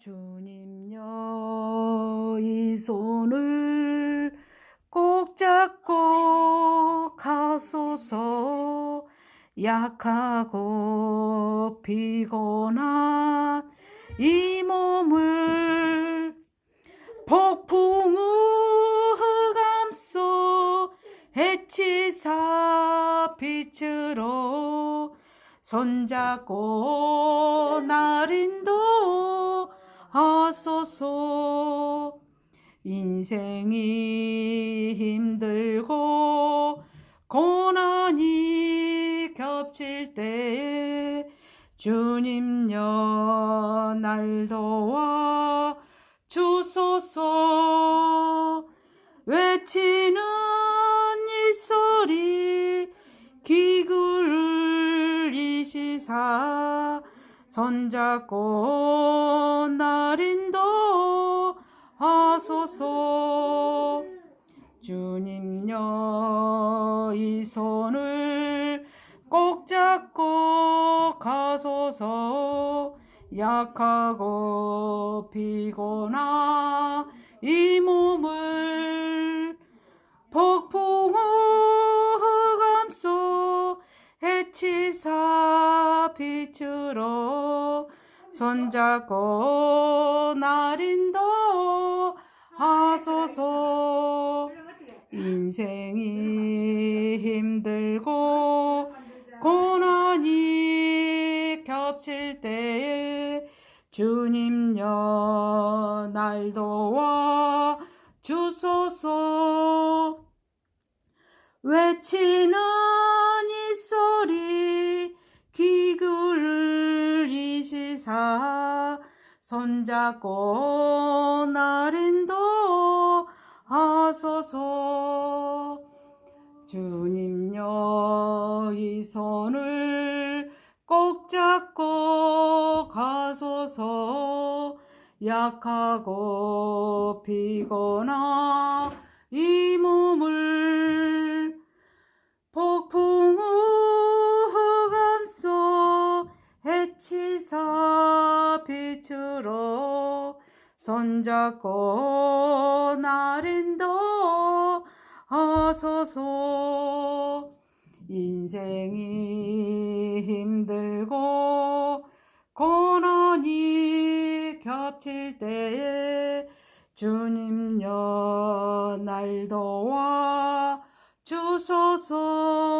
주님여 이 손을 꼭 잡고 가소서. 약하고 피곤한 이 몸을 폭풍우 흑암속 해치사 빛으로 손잡고 인도하소서. 인생이 힘들고 고난이 겹칠 때에 주님 여 날 도와 주소서 외치는 이 소리 기구를 이시사 손잡고 날 인도 하소서. 주님여 이 손을 꼭 잡고 가소서. 약하고 피곤한 이몸 손잡고 날 인도 하소서. 인생이 힘들고 고난이 겹칠 때에 주님 여 날 도와 주소서. 외치는 이 이시사 손잡고 날 인도하소서. 주님여 이 손을 꼭 잡고 가소서. 약하고 피곤한 이몸 빛으로 손잡고 날 인도하소서. 인생이 힘들고 고난이 겹칠 때에 주님 여 날 도와 주소서